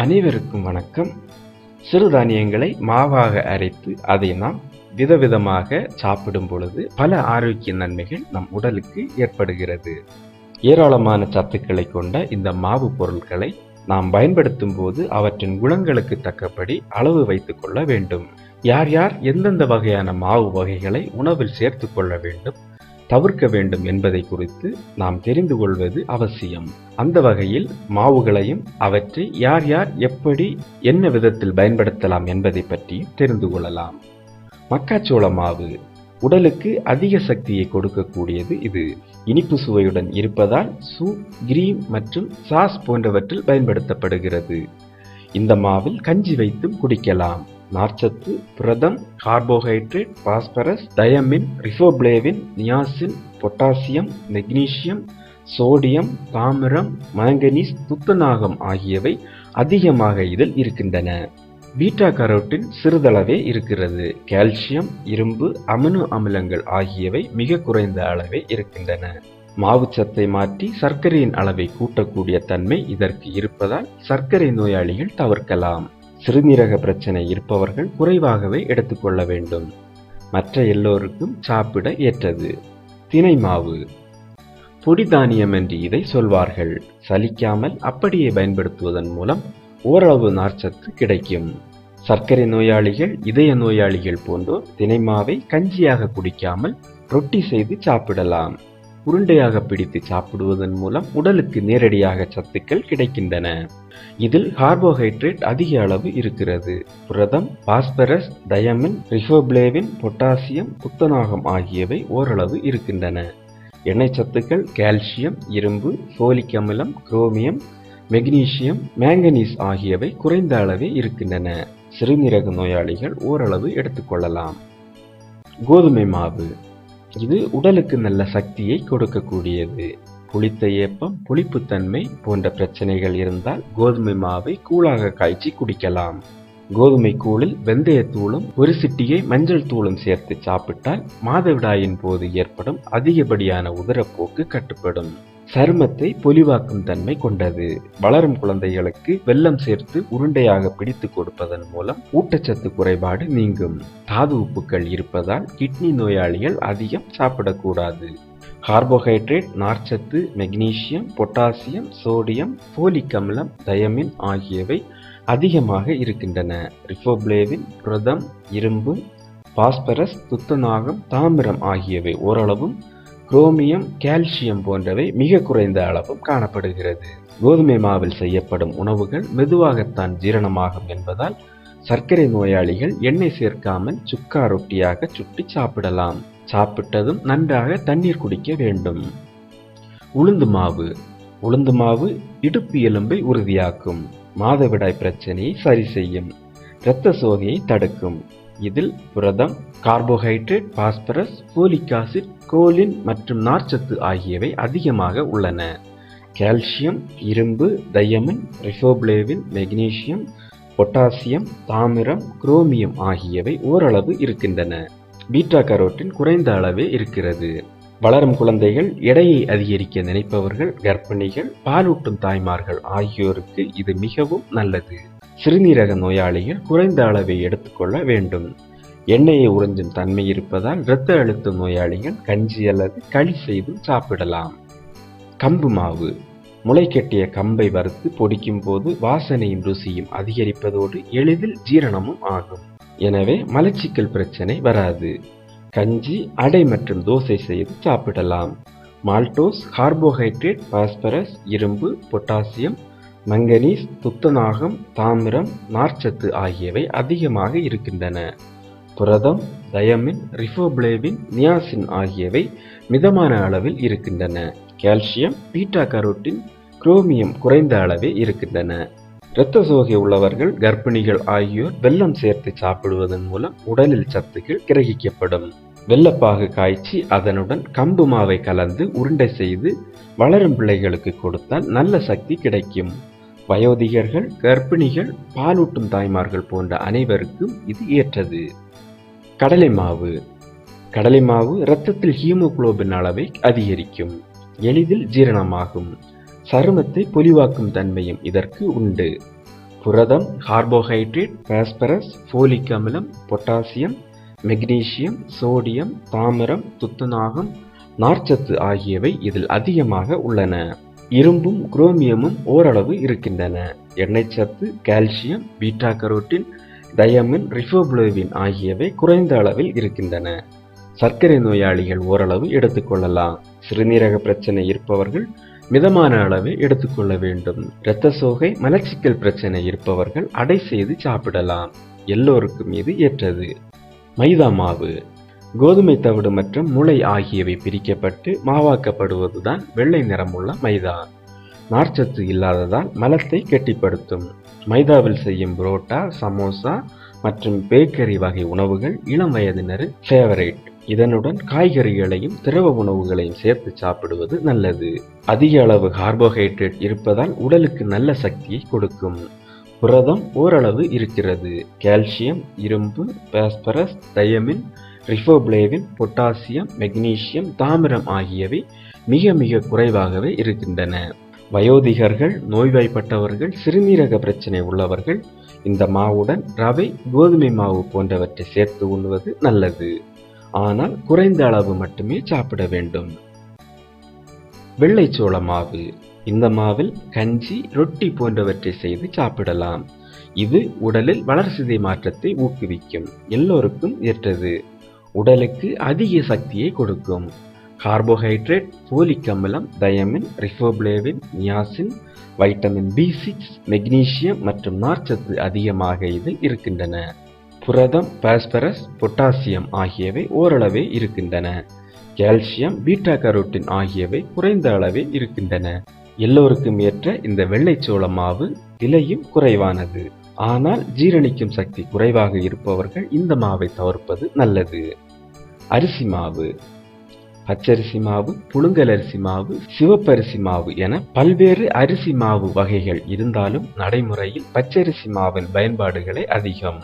அனைவருக்கும் வணக்கம். சிறுதானியங்களை மாவாக அரைத்து அதை நாம் விதவிதமாக சாப்பிடும் பொழுது பல ஆரோக்கிய நன்மைகள் நம் உடலுக்கு ஏற்படுகிறது. ஏராளமான சத்துக்களை கொண்ட இந்த மாவு பொருட்களை நாம் பயன்படுத்தும் போது அவற்றின் குணங்களுக்கு தக்கபடி அளவு வைத்துக் கொள்ள வேண்டும். யார் யார் எந்தெந்த வகையான மாவு வகைகளை உணவில் சேர்த்து கொள்ள வேண்டும் தவிர்க்க வேண்டும் என்பதை குறித்து நாம் தெரிந்து கொள்வது அவசியம். அந்த வகையில் மாவுகளையும் அவற்றை யார் யார் எப்படி என்ன விதத்தில் பயன்படுத்தலாம் என்பதை பற்றியும் தெரிந்து கொள்ளலாம். மக்காச்சோள மாவு உடலுக்கு அதிக சக்தியை கொடுக்கக்கூடியது இது. இனிப்பு சுவையுடன் இருப்பதால் சூப் கிரீம் மற்றும் சாஸ் போன்றவற்றில் பயன்படுத்தப்படுகிறது. இந்த மாவில் கஞ்சி வைத்தும் குடிக்கலாம். நார்ச்சத்து புரதம் carbohydrate phosphorus thiamine riboflavin niacin potassium magnesium sodium தாமிரம் மாங்கனீஸ் துத்தநாகம் ஆகியவை அதிகமாக இதில் இருக்கின்றன. பீட்டா கரோட்டின் சிறிதளவே இருக்கிறது. கால்சியம் இரும்பு அமினோ அமிலங்கள் ஆகியவை மிக குறைந்த அளவே இருக்கின்றன. மாவுச்சத்தை மாற்றி சர்க்கரையின் அளவை கூட்டக்கூடிய தன்மை இதற்கு இருப்பதால் சர்க்கரை நோயாளிகள் தவிர்க்கலாம். சிறுநீரக பிரச்சனை இருப்பவர்கள் குறைவாகவே எடுத்துக்கொள்ள வேண்டும். மற்ற எல்லோருக்கும் சாப்பிட ஏற்றது. தினை மாவு. பொடி தானியம் என்று இதை சொல்வார்கள். சலிக்காமல் அப்படியே பயன்படுத்துவதன் மூலம் ஓரளவு நார்ச்சத்து கிடைக்கும். சர்க்கரை நோயாளிகள் இதய நோயாளிகள் போன்றோர் தினைமாவை கஞ்சியாக குடிக்காமல் ரொட்டி செய்து சாப்பிடலாம். உருண்டையாக பிடித்து சாப்பிடுவதன் மூலம் உடலுக்கு நேரடியாக சத்துக்கள் கிடைக்கின்றன. இதில் கார்போஹைட்ரேட் அதிக அளவு இருக்கிறது. புரதம் பாஸ்பரஸ் டயமின் ரிஃபோப்ளேவின் பொட்டாசியம் புத்தநாகம் ஆகியவை ஓரளவு இருக்கின்றன. எண்ணெய் சத்துக்கள் கால்சியம் இரும்பு ஃபோலிக் அமிலம் குரோமியம் மெக்னீசியம் மேங்கனீஸ் ஆகியவை குறைந்த அளவே இருக்கின்றன. சிறுநீரக நோயாளிகள் ஓரளவு எடுத்துக்கொள்ளலாம். கோதுமை மாவு. இது உடலுக்கு நல்ல சக்தியை கொடுக்கக்கூடியது. புளித்த ஏப்பம் புளிப்புத்தன்மை போன்ற பிரச்சனைகள் இருந்தால் கோதுமை மாவை கூழாக காய்ச்சி குடிக்கலாம். கோதுமை கூழில் வெந்தயத்தூளும் ஒரு சிட்டியை மஞ்சள் தூளும் சேர்த்து சாப்பிட்டால் மாதவிடாயின் போது ஏற்படும் அதிகப்படியான உதரப்போக்கு கட்டுப்படும். சருமத்தை பொலிவாக்கும் தன்மை கொண்டது. வளரும் குழந்தைகளுக்கு வெல்லம் சேர்த்து உருண்டையாக பிடித்து கொடுப்பதன் மூலம் ஊட்டச்சத்து குறைபாடு நீங்கும். தாது உப்புக்கள் இருப்பதால் கிட்னி நோயாளிகள் அதிகம் சாப்பிடக்கூடாது. கார்போஹைட்ரேட் நார்ச்சத்து மெக்னீசியம் பொட்டாசியம் சோடியம் போலிக் அமிலம் தயமின் ஆகியவை அதிகமாக இருக்கின்றன. ரிஃபோப்ளேவின் புரதம் இரும்பு பாஸ்பரஸ் துத்தநாகம் தாமிரம் ஆகியவை ஓரளவும் குரோமியம் கால்சியம் போன்றவை மிக குறைந்த அளவும் காணப்படுகிறது. கோதுமை மாவில் செய்யப்படும் உணவுகள் மெதுவாகத்தான் ஜீரணமாகும் என்பதால் சர்க்கரை நோயாளிகள் எண்ணெய் சேர்க்காமல் சுக்கா ரொட்டியாக சுட்டி சாப்பிடலாம். சாப்பிட்டதும் நன்றாக தண்ணீர் குடிக்க வேண்டும். உளுந்து மாவு. உளுந்து மாவு இடுப்பு எலும்பை உறுதியாக்கும். மாதவிடாய் பிரச்சனையை சரி செய்யும். இரத்த சோகையை தடுக்கும். இதில் புரதம் carbohydrate phosphorus folic acid choline மற்றும் நார்ச்சத்து ஆகியவை அதிகமாக உள்ளன. கால்சியம் இரும்பு டயமின் ரிஃபோப்ளேவின் மெக்னீசியம் பொட்டாசியம் தாமிரம் குரோமியம் ஆகியவை ஓரளவு இருக்கின்றன. பீட்டா கரோட்டின் குறைந்த அளவே இருக்கிறது. வளரும் குழந்தைகள் எடையை அதிகரிக்க நினைப்பவர்கள் கர்ப்பிணிகள் பாலூட்டும் தாய்மார்கள் ஆகியோருக்கு இது மிகவும் நல்லது. சிறுநீரக நோயாளிகள் குறைந்த அளவை எடுத்துக்கொள்ள வேண்டும். எண்ணெயை உறிஞ்சும் தன்மை இருப்பதால் இரத்த அழுத்த நோயாளிகள் கஞ்சி அல்லது களி செய்து சாப்பிடலாம். கம்பு மாவு. முளைக்கட்டிய கம்பை வறுத்து பொடிக்கும் போது வாசனையும் ருசியும் அதிகரிப்பதோடு எளிதில் ஜீரணமும் ஆகும். எனவே மலச்சிக்கல் பிரச்சனை வராது. கஞ்சி அடை மற்றும் தோசை செய்து சாப்பிடலாம். மால்டோஸ் கார்போஹைட்ரேட் பாஸ்பரஸ் இரும்பு பொட்டாசியம் மங்கனீஸ் துத்தநாகம் தாமிரம் நார்ச்சத்து ஆகியவை அதிகமாக இருக்கின்றன. புரதம் டயமின் ரிஃபோப்ளேவின் நியாசின் ஆகியவை மிதமான அளவில் இருக்கின்றன. கால்சியம் பீட்டா கரோட்டின் குரோமியம் குறைந்த அளவே இருக்கின்றன. இரத்த சோகை உள்ளவர்கள் கர்ப்பிணிகள் ஆகியோர் வெல்லம் சேர்த்து சாப்பிடுவதன் மூலம் உடலில் சத்துக்கள் கிரகிக்கப்படும். வெள்ளப்பாகு காய்ச்சி அதனுடன் கம்பு மாவை கலந்து உருண்டை செய்து வளரும் பிள்ளைகளுக்கு கொடுத்தால் நல்ல சக்தி கிடைக்கும். வயோதிகர்கள் கர்ப்பிணிகள் பாலூட்டும் தாய்மார்கள் போன்ற அனைவருக்கும் இது ஏற்றது. கடலை மாவு. கடலை மாவு இரத்தத்தில் ஹீமோகுளோபின் அளவை அதிகரிக்கும். எளிதில் ஜீரணமாகும். சருமத்தை பொலிவாக்கும் தன்மையும் இதற்கு உண்டு. புரதம் கார்போஹைட்ரேட் பாஸ்பரஸ் ஃபோலிக் அமிலம் பொட்டாசியம் மெக்னீசியம் சோடியம் தாமிரம் துத்தநாகம் நார்ச்சத்து ஆகியவை இதில் அதிகமாக உள்ளன. இரும்பும் குரோமியமும் ஓரளவு இருக்கின்றன. எண்ணெய் சத்து calcium beta carotene thiamine riboflavin ஆகியவை குறைந்த அளவில் இருக்கின்றன. சர்க்கரை நோயாளிகள் ஓரளவு எடுத்துக்கொள்ளலாம் சிறுநீரக பிரச்சனை இருப்பவர்கள் மிதமான அளவை எடுத்துக்கொள்ள வேண்டும். இரத்த சோகை மலச்சிக்கல் பிரச்சனை இருப்பவர்கள் அடை செய்து சாப்பிடலாம். எல்லோருக்கும் இது ஏற்றது. மைதா மாவு. கோதுமை தவிடு மற்றும் முளை ஆகியவை பிரிக்கப்பட்டு மாவாக்கப்படுவதுதான் வெள்ளை நிறமுள்ள மைதா. நார்ச்சத்து இல்லாததால் மலத்தை கெட்டிப்படுத்தும். மைதாவில் செய்யும் புரோட்டா சமோசா மற்றும் பேக்கரி வகை உணவுகள் இளம் வயதினரின் ஃபேவரேட் இதனுடன் காய்கறிகளையும் திரவ உணவுகளையும் சேர்த்து சாப்பிடுவது நல்லது. அதிக அளவு கார்போஹைட்ரேட் இருப்பதால் உடலுக்கு நல்ல சக்தியை கொடுக்கும். புரதம் ஓரளவு இருக்கிறது. கால்சியம் இரும்பு phosphorus thiamine riboflavin potassium magnesium தாமிரம் ஆகியவை மிக மிக குறைவாகவே இருக்கின்றன. வயோதிகர்கள் நோய்வாய்ப்பட்டவர்கள் சிறுநீரக பிரச்சனை உள்ளவர்கள் இந்த மாவுடன் ரவை கோதுமை மாவு போன்றவற்றை சேர்த்து உண்ணுவது நல்லது. ஆனால் குறைந்த அளவு மட்டுமே சாப்பிட வேண்டும். வெள்ளைச்சோள மாவு. இந்த மாவில் கஞ்சி ரொட்டி போன்றவற்றை செய்து சாப்பிடலாம். இது உடலில் வளர்சிதை மாற்றத்தை ஊக்குவிக்கும். எல்லோருக்கும் ஏற்றது. உடலுக்கு அதிக சக்தியை கொடுக்கும். கார்போஹைட்ரேட் போலிக் அமிலம் thiamine riboflavin niacin vitamin B six magnesium மற்றும் நார்ச்சத்து அதிகமாக இதில் இருக்கின்றன. புரதம் பாஸ்பரஸ் பொட்டாசியம் ஆகியவை ஓரளவே இருக்கின்றன. கால்சியம் பீட்டா கரோட்டின் ஆகியவை குறைந்த அளவே இருக்கின்றன. எல்லோருக்கும் ஏற்ற இந்த வெள்ளைச்சோள மாவு விலையும் குறைவானது. ஆனால் ஜீரணிக்கும் சக்தி குறைவாக இருப்பவர்கள் இந்த மாவை தவிர்ப்பது நல்லது. அரிசி மாவு பச்சரிசி மாவு புழுங்கல் அரிசி மாவு சிவப்பரிசி மாவு என பல்வேறு அரிசி மாவு வகைகள் இருந்தாலும் நடைமுறையில் பச்சரிசி மாவின் பயன்பாடுகளே அதிகம்.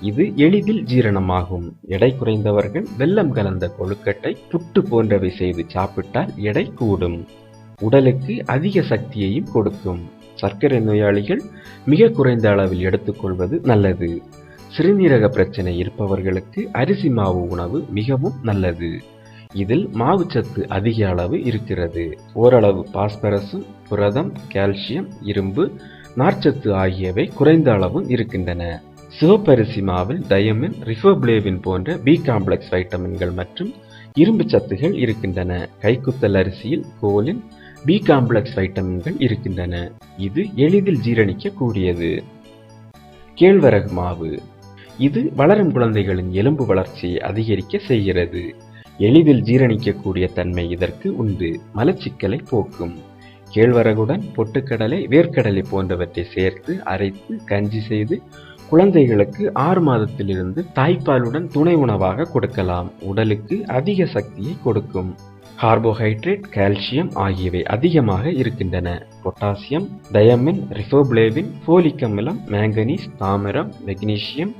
இது எளிதில் ஜீரணமாகும். எடை குறைந்தவர்கள் வெள்ளம் கலந்த கொழுக்கட்டை புட்டு போன்றவை செய்து சாப்பிட்டால் எடை கூடும். உடலுக்கு அதிக சக்தியையும் கொடுக்கும். சர்க்கரை நோயாளிகள் மிக குறைந்த அளவில் எடுத்துக்கொள்வது நல்லது. சிறுநீரக பிரச்சனை இருப்பவர்களுக்கு அரிசி மாவு உணவு மிகவும் நல்லது. இதில் மாவுச்சத்து அதிக அளவு இருக்கிறது. ஓரளவு பாஸ்பரஸும் புரதம் கால்சியம் இரும்பு நார்ச்சத்து ஆகியவை குறைந்த அளவும் இருக்கின்றன. சிவப்பரிசி மாவில் டயமின் ரிஃபோப்ளேவின் போன்ற பி காம்ப்ளெக்ஸ் வைட்டமின்கள் மற்றும் இரும்பு சத்துகள் இருக்கின்றன. கைக்குத்தல் அரிசியில் கோலின் பி காம்ப்ளெக்ஸ் வைட்டமின்கள் இருக்கின்றன. இது எளிதில் ஜீரணிக்கக்கூடியது. கேழ்வரகு மாவு. இது வளரும் குழந்தைகளின் எலும்பு வளர்ச்சியை அதிகரிக்க செய்கிறது. எளிதில் ஜீரணிக்கக்கூடிய தன்மை இதற்கு உண்டு. மலச்சிக்கலை போக்கும். கேழ்வரகுடன் பொட்டுக்கடலை வேர்க்கடலை போன்றவற்றை சேர்த்து அரைத்து கஞ்சி செய்து குழந்தைகளுக்கு ஆறு மாதத்திலிருந்து தாய்ப்பாலுடன் துணை உணவாக கொடுக்கலாம். உடலுக்கு அதிக சக்தியை கொடுக்கும். கார்போஹைட்ரேட் கால்சியம் ஆகியவை அதிகமாக இருக்கின்றன. பொட்டாசியம் டயமின் ரிஃபோப்ளேவின் போலிக் அமிலம் மேங்கனீஸ் தாமிரம் மெக்னீசியம்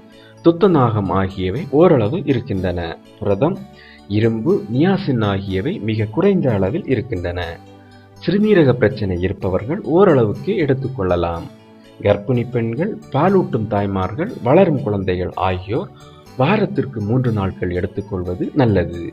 துத்தநாகம் ஆகியவை ஓரளவு இருக்கின்றன. புரதம் இரும்பு நியாசின் ஆகியவை மிக குறைந்த அளவில் இருக்கின்றன. சிறுநீரக பிரச்சனை இருப்பவர்கள் ஓரளவுக்கு எடுத்துக்கொள்ளலாம் கர்ப்பிணி பெண்கள் பாலூட்டும் தாய்மார்கள் வளரும் குழந்தைகள் ஆகியோர் வாரத்திற்கு மூன்று நாட்கள் எடுத்துக்கொள்வது நல்லது.